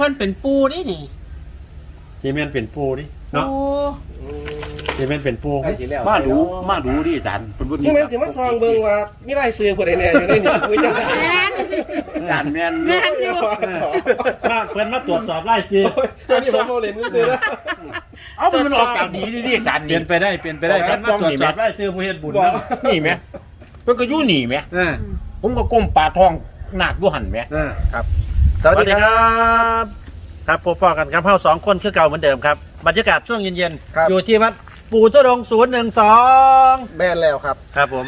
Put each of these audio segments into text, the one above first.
พิ่นเป็นปูนี่นี่ซีเมนเป็นปูดิเนาะปูซีเมนเป็นปูไอ้สิแล้วมาดูมาดูดิอาจารย์เป็นบุญนี่แม่นสิมาซองเบิ่งว่ามีรายชื่อผู้ใดแน่อยู่ในนี้คุยจังได๋แม่นอาจารย์แม่นแม่นอยู่มาเพิ่นมาตรวจสอบรายชื่อเจ้านี่ผมบ่เล่นซื่อๆนะเอามันออกจากดีดิอาจารย์เปลี่ยนไปได้เปลี่ยนไปได้บอกเพิ่นมาตรวจสอบบอกรายชื่อผู้เฮ็ดบุญบอกนะนี่ไหมเพิ่นก็อยู่นี่ไหมเออผมก็ก้มปลาทองหนักด้วยหันไหมเออ สวัสดีครับบครับพบปอกันครับเฮาสองคนคือเก่าเหมือนเดิมครับบรรยากาศช่วงเย็นครับ ๆอยู่ที่วัดปู่เจ้าดงศูนย์หนึ่งสองแม่นแล้วครับครับผม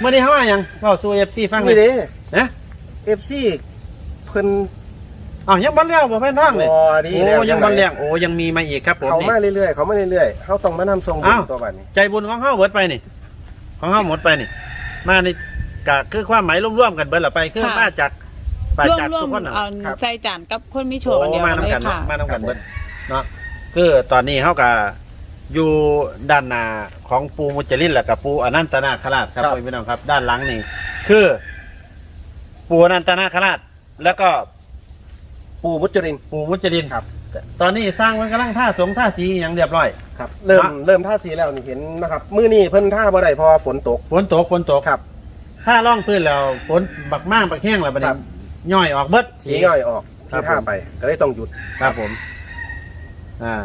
เมื่อนี้เขาว่าหยังเข้าสู่เอฟซีฟังเลนี่ยเด้นะ FC เพิ่นอ๋อยังบอลเลี้ยงบ่แม่นทางเลยบ่ดีโอ้แล้วยังบอลเลี้ยงโอ้ยังมีมาอีกครับผมเขานี่ มาเรื่อยๆเขามาเรื่อยๆเฮาต้องมานำส่งบุญอ้าว ตัวบัดนี้ ใจบุญของเฮาเบิดไปนี่ ของเฮาหมดไปนี่ มานี่กะคือความหมายร่วมๆกันเบิดละไปคือมาจาก มาร่วมจากร่วทุมกคนน่ะเอาใส่จานกับคนมีโชคอันโอ้เดียวมากันนำเลยกันค่ะ มานำกันเบิดเนาะคือตอนนี้เฮากะอยู่ด้านหน้าของปูมุจลินและกับปูอนันตนาคราชครับ พี่น้องครับ ด้านหลังนี่คือ ปูอนันตนาคราช แล้วก็ปู่มุจริน ปูมุจลินครับ ตอนนี้สร้างมันกำลังท่าสงท่าสีอย่างเรียบร้อย ครับ เริ่ม นะ เริ่มท่าสีแล้วนี่เห็นนะครับ มื้อนี้เพิ่นท่าบ่ได้เพอฝนตก ฝนตกฝนตกครับ ถ้าล่องพื้นแล้วฝนบักม่างบักแห้งแล้วบัดคนี้รับ ย่อยออกเบิดสี ย่อยออกครับที่ท่าผม ไป ก็เลยต้องหยุด ครับผม อ่า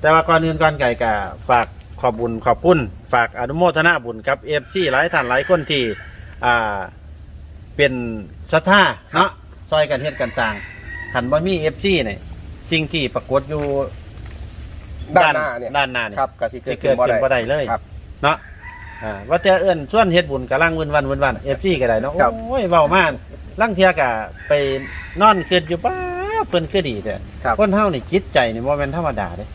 แต่ว่าก่อนอื่นก่อนไก่กะฝากขอบบุญขอบคุณ ฝากอนุโมทนาบุญกับเอฟซีหลายท่านหลายคนที่ อ่า เป็นศรัทธาเนาะซอยกันเฮ็ดกันสร้างขันบ่มีเอฟซีเนี่ยสิ่งที่ปรากฏอยู่ด้านหน้าเนี่ย ด้านหน้าเนี่ยครับก็สิเกิที่ดเกิขึ้ดนบ่ขึ้นบ่ได้ได้เลยครับเนาะอ่าว่าแต่เอื้นส่วนเฮ็ดบุญกำลังวุ่นวันวุ่นวันเอฟซีก็ได้เนาะครับ โอ้ยเว้ามาก ลังเทียกะไปนอนคิดอยู่ป้าเพิ่นคือดีแต่ครับ คนเฮานี่จิตใจนี่บ่แม่นธรรมดาเด้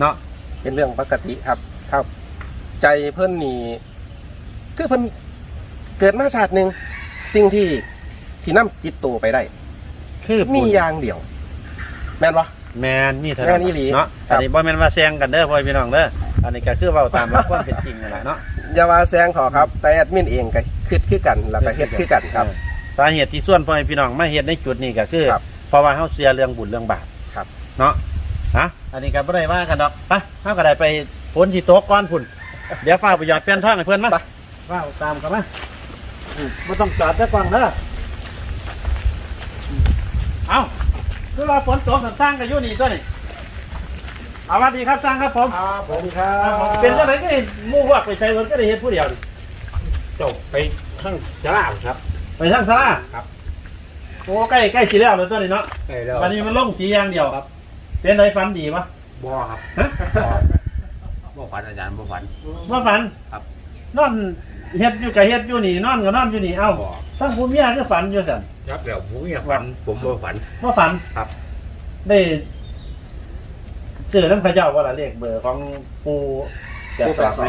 เนาะเป็นเรื่องปกติครับครับ ใจเพิ่นนี่คือเพิ่นเกิดมาชาติหนึ่งสิ่งที่ที่นำจิตโตไปได้ คือมีบุญ อย่างเดียว แม่นวะแม่นมีเท่าแม่นอีหลีเนาะครัอับ นนี้บ่แม่นว่าแซงกันเด้อพ่อพี่น้องเด้ออันนี้ก็คือเว้าตามหลักความเป็นจริงนั่นแหละเนาะอย่าว่าแซงขอครับ แต่แอดมินเองก็คิดคือกันแล้วก็เฮ็ดคือกันครับ สาเหตุที่ส่วนพ่อพี่น้องมาเฮ็ดในจุดนี้ก็คือครับเพราะว่าเฮาเสียเรื่องบุญเรื่องบาปครับ เนาะฮะอันนี้ก็บ่ได้ว่ากันดอกไปเฮาก็ได้ไปฝนสิตกก่อนพุ่น เดี๋ยวฟ้าไปหยอดเปลี่ยนท่องให้เพิ่นมาไปว้าวตามกันมาอืมบ่ต้องจอดได้กวางเด้ออืมเอ้าคือว่าฝนตกสร้างก็อยู่นี่ตัวนี่เอาสวัสดีครับสร้างครับผม ครับผมครัครับผมบเป็นจังไดก็เห็นหมู่พวกไปใช้เพิ่นก็ได้เฮ็ดผู้เดียวนี่จบไปข้างจราบครับ ไปทางศาลาครับ โอ้ใกล้ใกล้สิแล้วเลยตัวนี้เนาะใช่แล้ววันนี้มันลงสีอย่างเดียวครับ เป็นไรฝันดีปะบ่ครับฮะบ่ฝันอาจารย์บ่ฝันว่าฝันครับนอนเฮ็ดอยู่กับเฮ็ดอยู่นี่นอนก็นอนอยู่นี่เอ้าบ่ทั้งผู้เมียก็ฝันอยู่สั่นครับแล้วผมอยากฝันผมบ่ฝันว่าฝันครับ ได้ซื้อน้ำพระเจ้าว่าละเลขเบอร์ของปูแปดสองไหม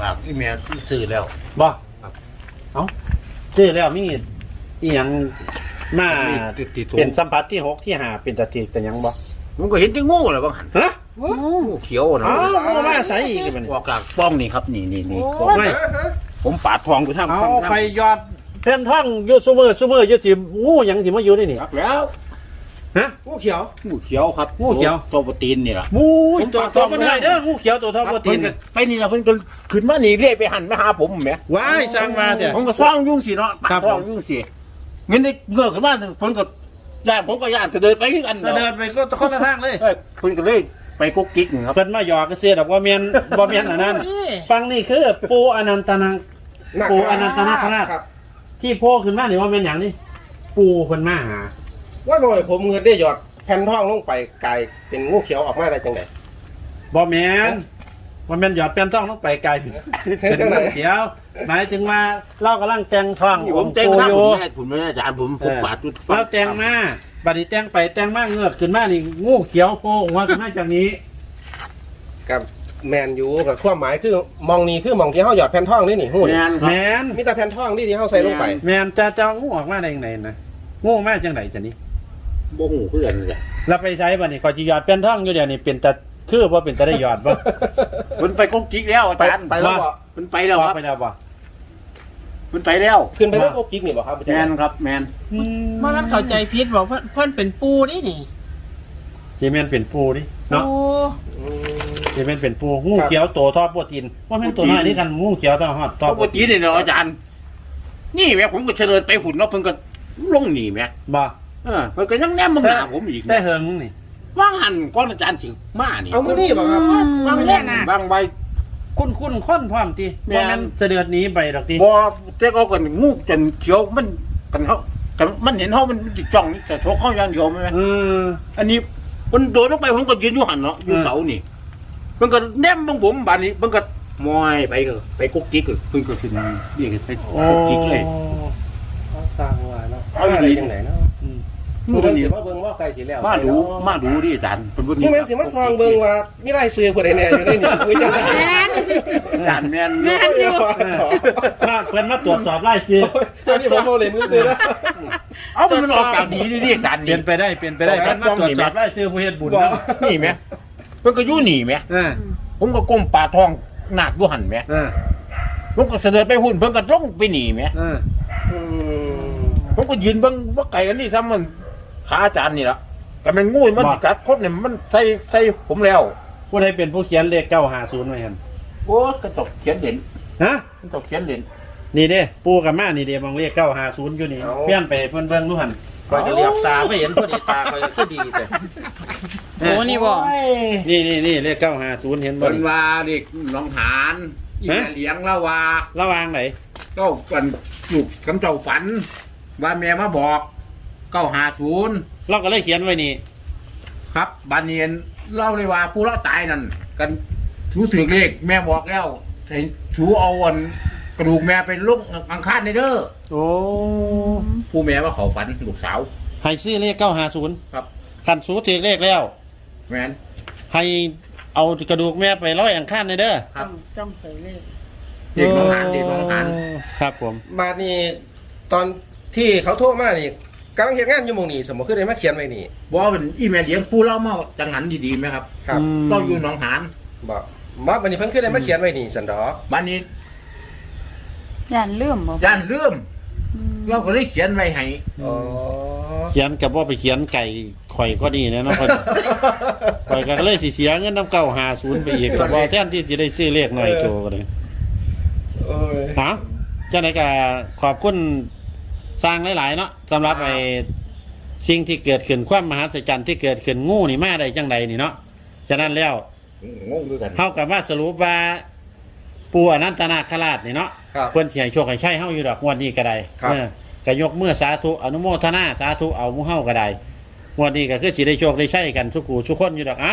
ฝากอีเมลซื้อแล้วบ่ครับเอ้า ซื้อแล้วมีอีหยังมาติดติดตัวเป็นสัมผัสที่หกที่หาเป็นตะติแต่ยังบ่ผมก็เห็นที่งูแหละบางหันฮะงูเขียวนะอ้าวโอ้มาใส่อีกบัดนี้ออกจากป้องนี่ครับ นี่นี่นี่โอ้ยผมปาดทองอยู่ทางเอาฝั่งไฟยอดเพ่นท่องอยู่ซุมือซุมืออยู่สิงูหยังสิมาอยู่ในนี่ครับแล้ว ฮะงูเขียว งูเขียวครับงูเขียว ตัวโปรตีนนี่ล่ะงูผมตัวปาดตัวทองมันได้เด้องูเขียวตัวทอโปรตีนเพิ่ก็ไปนี่ล่ะเพิ่นก็ขึ้นมานี่เรียกไปหันไปหาผมแหมว้ายสร้างมาเถอะ ผมก็ซ่องยุ่งสิเนาะปาครัดบทองยุ่งสิเงินได้เงือกขึ้นมาเพิ่นก็ย่านผมก็ย่านจะเดินไปด้วยกันจะเดินไปก็คนละทางเลยเอ้ยเพิ่นก็เลยไปกุ๊กกิ๊กครับ เพิ่นมาหยอกก็เสียดอกว่าเมียนบ่เมียนอันนั้นนี่ฟังนี่คือปูอนันตนาปูอนันตนาคราชครับ ที่โผล่ขึ้นมานี่ว่าเป็นหยังนี่ปูเพิ่นมาหา ว่าบ่อยผมเงินได้หยอดแผ่นทองลงไปกลายเป็นงูเขียวออกมาได้จังได บ่แม่นว่าแม่นหยอดแป้นท่องลงไปไกลเป็นเป็นงูเขียว หมายถึงว่าเรากำลังแต่งท่องนี่อผงมค์แจ้งปูทางอผยู่ มไม่ได้ผมไม่ได้อาจารย์ผมผมปาดจุดเราแต่งมาบัดนี้แต่งไปแต่งมาเงือกขึ้นมานี่งูเขียวโผล่ออกมาขึ้นมาจากนี้ กับแมนยูกับความหมายคือมองนี่คือมองที่เฮาหยอดแผ่นทองนี่นี่หูแมนี่นคแมรับน มีแต่แผ่นทองนี่ที่เฮาใส่ลงไป แมนจะจะเอางูออกมาได้ยังไงนะงูมาจังไหนจะนี้ บ่หูเพื่อนเลยเราไปใช้บัดนี้ขอจีหยอดเป็นท่องอยู่เดี๋ยวนี้เป็นตะคือว่าเป็นตะได้หยอดบ่ มันไปกุ๊กกิ๊กแล้วอาจารย์ไปแล้วบ่ มันไปแล้วครับไปแล้วบ่ มันไปแล้วขึ้นไปแล้วโอ้กิ๊กนี่บ่ครับแมนครับแมนเมื่อนั้นเข้าใจผิดบอกเพิ่นเพิ่นเป็นปูนี่นี่ซีเมนเป็นปูดิเนาะโอ้ซีเมนเป็นปูงูเขียวโตทอดโปรตีนว่าแม่นตัวน้อยนี่กันงูเขียวทอดฮอดทอดปกติเนี่ยเนาะอาจารย์ นี่แม่ผมก็เฉลิญไปหุ่นเนาะเพิ่นก็ลงหนีแม่บ่ เออเพิ่นก็ยังแนมมึงหาผมอีกแต่นะเฮิงนี่ ว่างหันก้อนอาจารย์สิงมานี่เอามือนี่บอกครับบางแรกบางใบ คุ้นคุ้นๆค้นพร้อมติแม่บ่นแม่นเสด็จหนี้ไปดอกติบ่เจ๊ก็กันงูจนเขียวมันกันเฮาแต่มันเห็นเฮามันจ้องนี่จะโชกเข้าอย่างเดียวไหมแม่เอออันนี้มันโดดลงไปผมก็ยืนอยู่หันเนาะอยู่เออเสานี่ มันก็แนมบังผมบานนี้ มันก็มอยไปก็ไปกุ๊กกิ๊กก็เพิ่นก็ขึ้นนี่ก็ไปโอ้กุ๊กกิ๊กเลยเอาสร้างว่าเนาะเอาเอาอีอะไรหลีจังไหนเนาะ อืมมือเพิ่นสิมาเบิ่งว่าใครสิแล้วมาดูมาดูดิอาจารย์เป็นบุญนี่แม่นสิมาซองเบิ่งว่ามีรายชื่อผู้ใดแน่อยู่ในนี้คุยจังได๋อาจารย์แม่นแม่นอยู่มาเพิ่นมาตรวจสอบรายชื่อเจ้านี่ผมบ่เล่นซื่อๆนะเอามันออกจากดีดิดิอาจารย์เปลี่ยนไปได้เปลี่ยนไปได้บอกเพิ่นมาตรวจสอบบอกรายชื่อผู้เฮ็ดบุญบอกนะนี่ไหมมันก็อยู่นี่ไหมเออผมก็ก้มปลาทองหนักด้วยหันไหมเออผมก็เสด็จไปหุ่นเพิ่นก็ลงไปหนีไหมเอออืมผมก็ยืนเบิ่งว่าไก่กันนี่ซ้ำมัน ขาอาจารย์นี่ละแต่มันงูมันกัดคนเนี่ยมันใส่ใส่ผมแล้วผู้ใดเป็นผู้เขียนเลข950ไว้หั่นโอ้กระจกเขียนเหรียญฮะกระจกเขียนเหรียญนี่เด้ปูกับมานี่เด้บางเลข950อยู่นี่เปลี่ยนไปเพิ่นเบิ่งดูหั่นคอยจะเรียบตาไม่เห็นพอดีตาคอยคือดีแต่โหนี่บ่นี่นี่นี่เลข950เห็นบ่บนนี่ว่าเด็กน้องหานอีแม่เลี้ยงละว่าระวางไหนก็กันลูกกำเจ้าฝัน ว่าแม่มาบอก เก้าหาศูนย์เราก็เลยเขียนไว้นี่ครับบานเนียนเล่าเลยว่าผู้รอดตายนั่นกันถูถือเลขแม่บอกแล้วใส่ถูเอาวันกระดูกแม่ไปลุกอังคารในเด้อโอ้ผู้แม่ว่าเขาฝันลูกสาวให้ซื้อเลข950ครับคันสูถือเลขแล้ว แม่นให้เอากระดูกแม่ไปร้อยอังคารในเด้อครับจ้องใส่เลขเด็กน้องหานเด็กน้องหานครับผม บาดนี้ตอนที่เขาโทรมานี่ กำลังเฮ็ดงานอยู่หม่องนี้สมมุติคือได้มาเขียนไว้นี่บอกว่าเป็นอีแม่เลี้ยงผู้เล่ามาจังหันดีๆไหมครับครับมต้องอยู่หน้องหานบอกมาวันนี้เพิ่นคือได้มาเขียนไว้นี่สันดอกบ้านนี้ย่านเลื่อมบ่ย่านเลื่อมอืมเราก็เลยเขียนไว้ให้อ๋อเขียนกับว่าไปเขียนไก่ข่อยก็ดีนะเนาะข่อยข่อยก็เลยสิเสียเงินน้ำเก่าหาศูนย์ไปอีกกับว่าแทนที่จะได้ซื้อเลขหน่อยโจก็เลยโอ้ย ฮะเจ้าไหนก็ขอบคุณ สร้างหลายๆเนาะสำหรับไอ้สิ่งที่เกิดขึ้นความมหัศจรรย์ที่เกิดขึ้นงูนี่มาได้จังใดนี่เนาะฉะนั้นแล้วงงด้วยกัน เฮากับว่าสรุปว่าปู่อนันตนาคราชนี่เนาะครับเพิ่นสิให้โชคให้ใช้เฮาอยู่ดอกงวดนี้ก็ได้ครับ เออก็ยกมือสาธุอนุโมทนาสาธุเอาหมู่เฮาก็ได้งวดนี้ก็คือสิได้โชคได้ใช้กันสุกูทุกคนอยู่ดอกอะ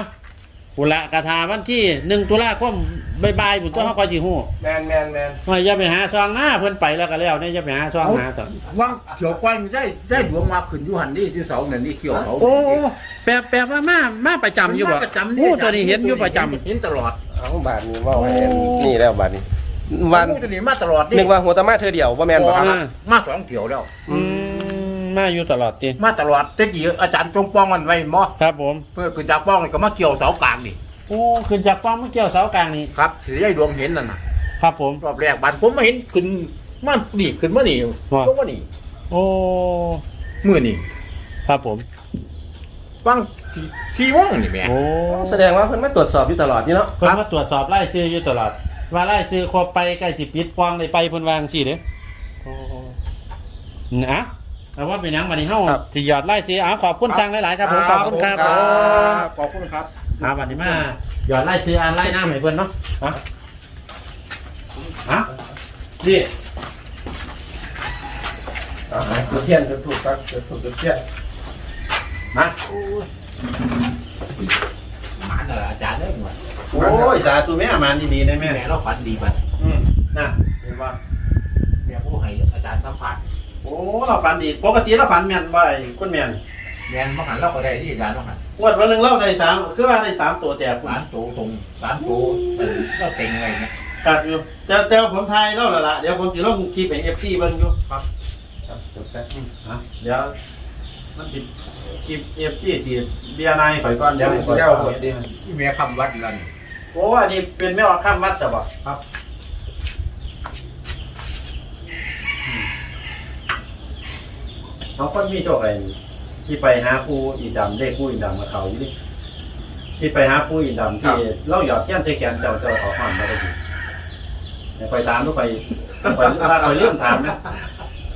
ปุระกระทาวันที่1ตุลาคมบ่ายๆบุญตัวเฮาก็สิฮู้แมนแมนแมนว่าอย่าไปหาซองหน้าเพิ่นไปแล้วก็แล้วเนี่ยอย่าไปหาซองหาต่อว่างเขียวก้อนได้ได้ดวงมาขึ้นอยู่หันนี่ที่เสาเนี่ยนี่เขียวเสาโอ้แปลแปลว่ามามาประจำอยู่บ่ประจำโอ้ตัวนี้เห็นอยู่ประจำเห็นตลอดเอาบาดนี้เว่าให้นี่แล้วบาดนี้วันตัวนี้มาตลอดนึกว่าหัวตะมาเธอเดียวว่าแมนบ่ครับอ่ามาสองเขียวแล้วอืม มาอยู่ตลอดติมาตลอดแต่กี้อาจารย์จงป้องมันไว้มอครับผม เพื่อคือจากป้องนี่ก็มาเกี่ยวเสากลางนี่โอ้ขึ้นจากป้อมมาเกี่ยวเสากลางนี่ครับสีได้ดวงเห็นนั่นน่ะครับผม รอบแรกบัดผมมาเห็นขึ้นมานี่ขึ้นมานี่ว่า ลงมานี่โอ้มือนี่ครับผมว่างที่ที่ว่องนี่แม่ โอ้แสดงว่าเพิ่นมาตรวจสอบอยู่ตลอดนี่เนาะเพิ่นมาตรวจสอบไล่ซื้ออยู่ตลอด ว่าไล่ซื้อครบไปใกล้สิปิดปองได้ไปเพิ่นวาจังซี่เด้นะ เอาว่าเป็นหยังวันนี้เฮาสิยอดไล่ซื้ออ่าขอบคุณสั่งหลายๆครับผมขอบคุณครับผม ขอบคุณครับอ่าวันนี้มาหยอดไล่ซื้ออ่านไล่หน้าให้เพิ่นเนาะฮะฮะนี่อ่าจุดเทียนจุดถูกครับจุดถูกจุดเทียนมาหมาน่ะอาจารย์ได้หมดโอ้ยสาธุแม่มาดีๆนะแม่แม่เราฝันดีบัดอืมน่ะเห็นว่าแม่ผู้ให้อาจารย์สัมผัส โอ้เราฝันดีปกติเราฝันแม่นว่าไอ้คุณแม่นแม่นมาหันเราก็ได้ที่อาจารย์มาหันงวดวันหนึงเราได้สามคือว่าได้สามตัวแต่คุณสามตัวตรงสามตัวเราเต็งไว้นะครับอยู่แต่แต่ว่าผมทายเล่าและละเดี๋ยวผมจะลงคลิปเป็นเอฟซีเบิ่งอยู่ครับ ครับจบแล้วอืมอะเดี๋ยวมันติดคลิปเอฟซีสิเบียร์นายข่อยก่อนเดี๋ยวให้ข่อยก่อนที่แม่คำวัดนั่นโอ้อันนี้เป็นแม่ออกข้ามวัดสบครับ น้องคนมีโชคอะไรนี่ที่ไปหาผู้อีดำเลขผู้อีดำมาเขาอยู่นี่ที่ไปหาผู้อินดำครัที่บเล่าหยอดเทียนใส่แขนเจ้าเจ้าขอหอนมาได้ดีไปตามทุกไปไปถ้าไปเรื่องถามนะ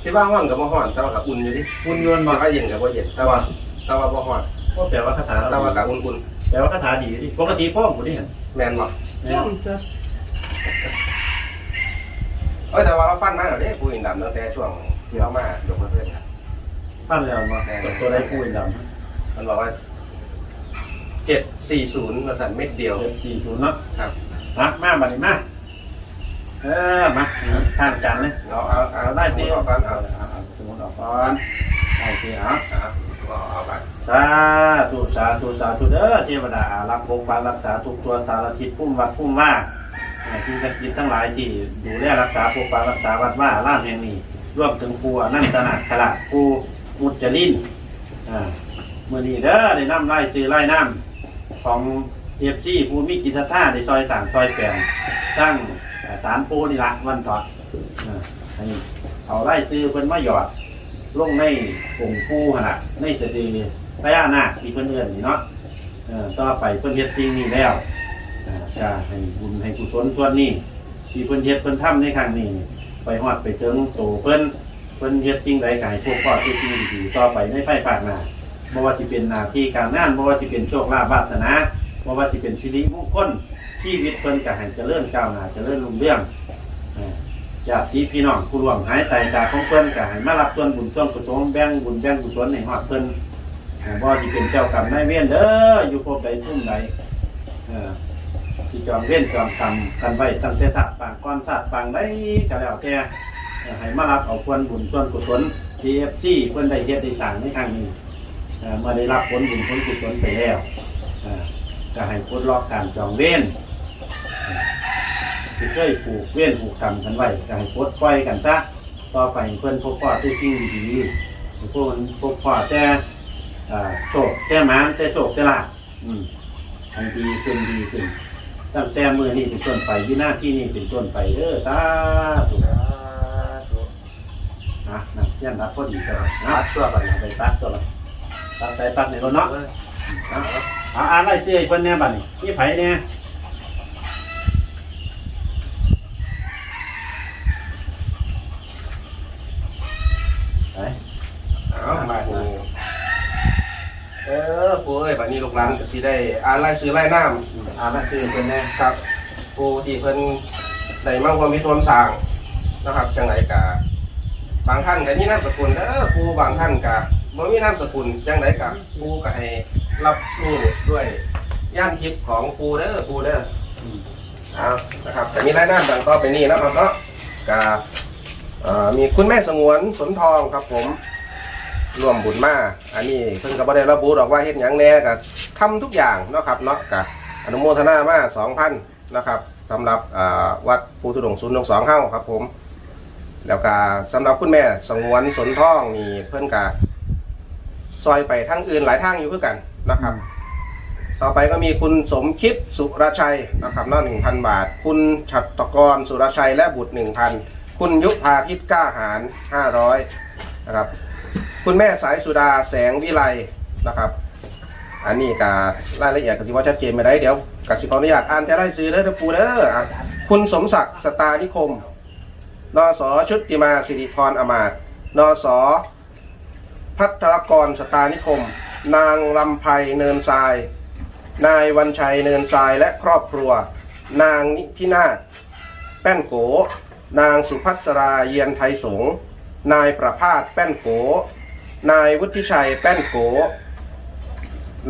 สิว่าห้อนกับบ่ฮ้อนแต่ว่ากับอุ่นอยู่ดิคุณยวนบ่มาว่าเย็นกับบ่เย็นแต่ว่าแต่ว่าบ่ฮ้อนก็แปลว่าคาถาแต่เราว่ากับอุ่นแปลว่าคาถาดีดิปกติพ่อผมนี่เห็นๆแม่นบ่เอ้ยแต่ว่าเราฟันมาแล้วเด้ปูอินดำตั้งแต่ช่วงที่เรามายกมาเพิ่นครับ ท่านแล้วมาตัวได้ผู้อินดำมันบอกว่า740ว่าสั่นเม็ดเดียวเจ็ดสี่ศูนย์เนาะครับมามาบัดนี้มาเออมาทางการเลยเอาเอาเอาเอาได้สิเอาก่อนเอาเอาเอาสมุนออกก่อนได้สิเอาเอาเอาเอาไปสาธุสาธุสาธุเด้อเทวดาอารักษ์ปกปักรักษาทุกตัวสารทิศพุ่มวัดพุ่มว่าอ่าที่ศักดิ์สิทธิ์ทั้งหลายที่ดูแลรักษาปกปักรักษาวัดว่าล่ามแห่งนี้รวมถึงปูอนันตนาคราชปู มุจจลินอ่าเมื่อนี้เด้อได้นำไล่ซื้อไล่น้ำของเอฟซีผู้มีจิตทธาในซอยสามซอยแปดตั้งสารปูนี่ละวันต่ออ่าให้เอาไล่ซื้อเพิ่นมาหยอดลงในองค์ผู้ขนาดในสตรีพญานาคที่เพิ่นเอื้อนนี่เนาะต่อไปเพิ่อนเฮ็ดสิ่งนี้แล้วจะให้บุญให้กุศลส่วนนี้ที่เพิ่อนเฮ็ดเพิ่อนทำในครั้งนี้ ไปฮอดไปถึงโตเพิ่น เพิ่นเฮ็ดสิ่งใดก็ให้พวกพ่อที่สิ่งดีๆต่อไปในภายภาคหน้าบ่ว่าสิเป็นหน้าที่การงานบ่ว่าสิเป็นโชคลาภวาสนาบ่ว่าสิเป็นชีวิตมงคลชีวิตเพิ่นก็ให้เจริญก้าวหน้าเจริญรุ่งเรืองอ่าญาติพี่น้องผู้ร่วมหายตายจากของเพิ่นก็ให้มารับส่วนบุญส่วนกุศลแบ่งบุญแบ่งกุศลให้ฮอดเพิ่นอ่าบ่ที่เป็นเจ้ากรรมนายเวรเด้ออยู่พบใดทุ่มใดเออที่จองเวรจองกรรมกันไว้ตั้งแต่สัตว์ปางก่อนสัตว์ปางได้ก็แล้วแต่ ให้มารับเอาส่วนบุญส่วนกุศล TFC เพิ่นได้เฮ็ดได้สร้างในครั้งนี้เอ่อเมื่อได้รับผลบุญผลกุศลไปแล้วเอ่อก็ให้พ้นล็อกการจองเวรที่เคยผูกเว้นผูกกรรมกันไว้ก็ให้ปลดปล่อยกันซะต่อไปเพื่อนพบพ่อที่สิ่งดีๆให้พวกมันพบพ่อแต่อ่าโชคแต่หมานแต่โชคแต่ลาภอืมให้ดีขึ้นดีขึ้น ตั้งแต่มือนี้เป็นต้นไปวินาที่นี้เป็นต้นไปเด้อสาธุ นะนะยันรับพอดีกันนะตัดตัวไปไปตัดตัวตัดใส่ตัดในรถเนาะอาเอาอ่านไรเสียเพิ่นเนี่ยบัดนี้นี่ไผเนี่ยไปเอามาปูเออปูเอ้ยบัดนี้ลูกหลานก็สิได้อ่านรายชื่อรายนามอ่านหนังสือเป็นแน่ครับปูที่เพิ่นได้มาร่วมพิธีสร้างนะครับจังไดกะ บางท่านก็มีนามสกุลเด้อปูบางท่านก็บ่มีนามสกุลจังไดกะปูก็ให้รับรู้ด้วยย่านทิพย์ของปูเด้อปูเด้อเอานะครับแต่มีรายนามดังต่อไปนี้นะครับเนาะกะเอ่อมีคุณแม่สงวนสนทองครับผมร่วมบุญมาอันนี้เพิ่นก็บ่ได้ระบุหรอกว่าเฮ็ดหยังแน่ก็ทำทุกอย่างเนาะครับเนาะกะอนุโมทนามาสองพันนะครับสำหรับวัดปูทุดงศูนย์สองเฮ้าครับผม แล้วก็สำหรับคุณแม่สงวนสนท่องนี่เพื่อนกะซอยไปทั้งอื่นหลายทางอยู่เพื่อกันนะครับ ต่อไปก็มีคุณสมคิดสุรชัยนะครับเนอกหนึ่งพันบาท คุณฉัตรกรสุรชัยและบุตรหนึ่งพันคุณยุพาพิษกล้าหารห้าร้อยนะครับ คุณแม่สายสุดาแสงวิไลนะครับ อันนี้กรายละเอียดกสิว่าชัดเจนไม่ได้เดี๋ยวกสิขออนุญาตอ่านแต่ไล่ซื้อเด้อเด้อปูเด้ออะคุณสมศักดิ์สตานิคม นสชุติมาสิริพรอมาตนสพัทรกรสตานิคม นางลำไพเนินทราย นายวันชัยเนินทรายและครอบครัว นางนิธินาถแป้นโก นางสุพัสราเยียนไทยสงนายประพาสแป้นโก นายวุฒิชัยแป้นโก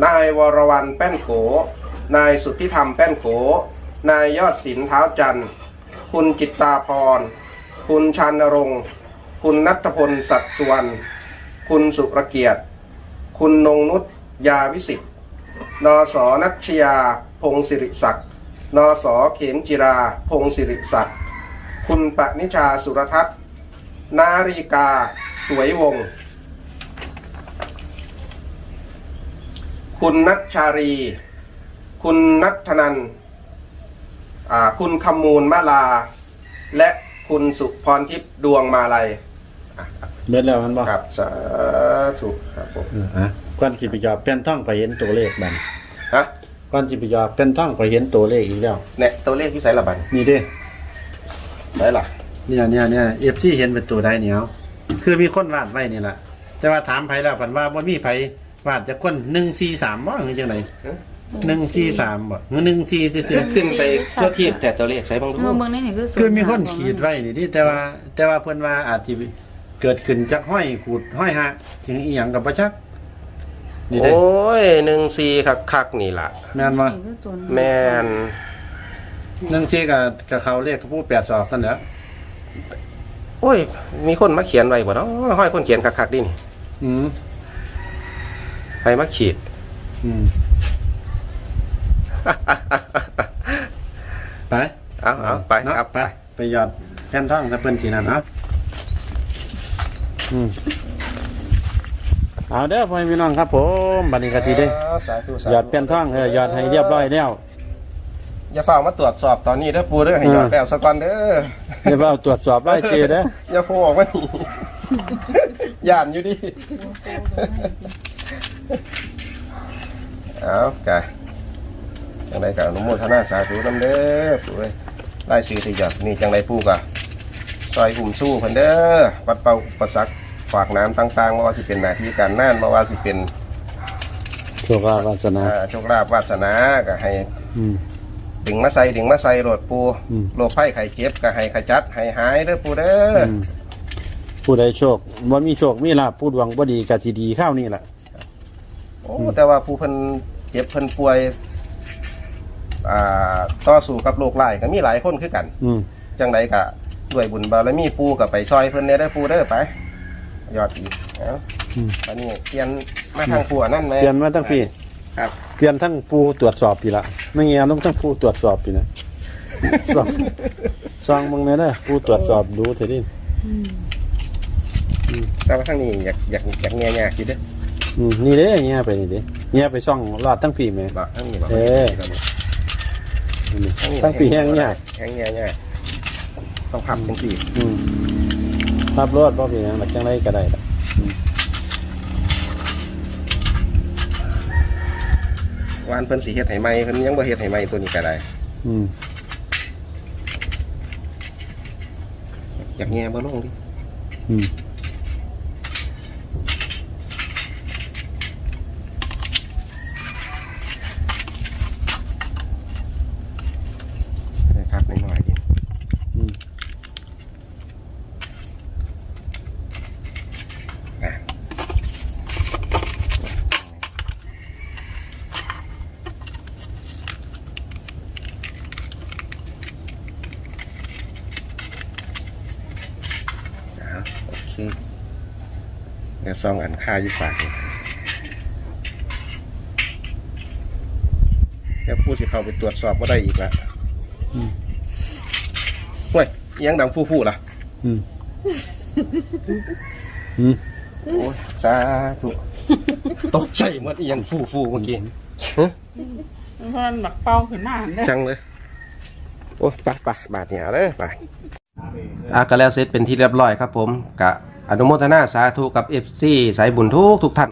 นายวรวันแป้นโก นายสุทธิธรรมแป้นโก นายยอดศิลป์เท้าจันทร์ คุณจิตตาพร คุณชานรงค์คุณนัทพลสัตสุวรรณ คุณสุรเกียรติ คุณนงนุชยาวิสิทธิ์ นสนัชยา พงศิริศักดิ์ นสเขมจิรา พงศิริศักดิ์ คุณปนิชาสุรทัศน์ นาริกา สวยวงศ์ คุณนัชชารี คุณนัทธนัน คุณคำมูลมาลา และ คุณสุพรทิพย์ดวงมาลัยเบิดแล้วมันบอกครับสาธุครับผมอะก่อนที่ไปจอบแป้นท่องไปเห็นตัวเลขบัดนฮะก่อนสิไปหยอดเป็นท่องก็เห็นตัวเลขอีกแล้ว เนี่ยตัวเลขที่ใส่ละบันนี่เด้ใส่ละเนี่ยเนี่ยเนี่ยเอฟซีเห็นเป็นตัวใดเหนียวคือมีคนวาดไว้นี่แหละแต่ว่าถามไผแล้วผันว่าบ่มีไผวาดจากคนหนึ่งสี่สามบ่หรือจังได หนึ่งสี่สามบ่หรือหนึ่งสี่ซื่อขึ้นไปทั่วทีบแต่ตัวเลขใส่บางดู เมื่อเบิ่งในนี่คือๆคือมีคนขีดไว้นี่ดิแต่ว่า แต่ว่าเพิ่นว่าอาจสิเกิดขึ้นจากห้อยขูดห้อยหักถึงอีหยังกับบ่จักนี่เด้โอ้ยหนึ่งซีคักคักๆนี่ล่ะ แม่นบ่คือจนแมนหนึ่งสี่กับกับเขาเรียกผู้แปดสอบนั่นแหละโอ้ย มีคนมาเขียนไว้บ่เนาะห้อยคนเขียนคักคักๆดินี่อืมไปมาขีด อืม ไปเอาเอาไปเนาะเอาไปไป ไปหยอดแผ่นท่องถ้าเพิ่นสีนั่นเอาอืมเอาเด้อพ่อแม่พี่น้องครับผมบัดนี้ก็สิได้สาธุสาธุหยอดแผ่นท่องเออหยอดให้เรียบร้อยแล้วอย่าฝ้ามาตรวจสอบตอนนี้เด้อปูเด้อให้หยอดแล้วสะก่อนเด้อเดี๋ยวเอาตรวจสอบรายชื่อเด้ออย่าโผล่ออกมานี่ย่านอยู่ดิเอาไก่จั งไดกับอนุโมทนาสาธุนำเด้อปู่เอ้ยได้ชื่อที่หยอดนี่จังไดปู่กะซอยหุ่มสู้เพิ่นเด้อปัดเป่าอุปสรรคฝากน้ำต่างๆไม่ว่าสิเป็นหน้าที่การงานไม่ว่าสิเป็นโชคลาภวาสนา อ่าโชคลาภวาสนาก็ให้ อืม ดึงมาใส่ดึงมาใส่โหลดปูอืมโรคไข้ไข้เจ็บก็ให้ขจัดให้หายเด้อปูเด้อออืมผู้ใดโชคบ่มีโชคมีลาภผู้ดวงบ่ดีก็สิดีข้าวนี่แหละ โอ้แต่ว่าผู้เพิ่นเจ็บเพิ่นป่วย อ่าต่อสู้กับโรคร้ายก็มีหลายคนคือกัน อืมจังไดก็ด้วยบุญบารมีปูก็ไปซอยเพิ่นได้เด้อปูเด้อไป ยอดอีกเอ้าอืมอันนี้เปลี่ยนมาทางปัวนั่นไหมเปลี่ยนมาตั้งปีครับ เปลี่ยนทั้งผู้ตรวจสอบปีละไม่เงี้ยต้องทั้งผู้ตรวจสอบปีนะซองซองมึงเนี่ยนะผู้ตรวจสอบดูเถอะดิแต่ว่าทางนี้อยากอยากอยากแง่ๆคิดเด้ออืมนี่เด้เงี้ยไปนี่เด้เงี้ยไปซ่องรอดทั้งปีไหม บ่ทางนี้บ่เอ้ยนี่ ทั้งปีแห้งยาก แห้งแง่ๆต้องพับจังซี่อืมภาพรอดบ่เป็นหยังหลักจังไรก็ได้ละวานเพิ่นสิเฮ็ดให้ใหม่เพิ่นยังบ่เฮ็ดให้ใหม่ตัวนี้ก็ได้อืมอยากแง่บ่ลงดิอืม ให้พับหน่อยๆดิ อืม อะอะ โอเคเดี๋ยวซองอันค่าอยู่ฝากนี่เดี๋ยวผู้สิเข้าไปตรวจสอบว่าได้อีกละเฮ้ยอิหยังดังฟู่ๆล่ะอืมอืมโอ้ยสาธุตกใจหมดอีหยังฟู่ฟู่เมื่อกี้มันบักเป้าขึ้นมาเด้อจังเลย โอ้ยไปไปบาทเนี่ยเลยไปอะก็แล้วเสร็จเป็นที่เรียบร้อยครับผมกะ อนุโมทนาสาธุกับเอฟซีสายบุญทุกทุกท่าน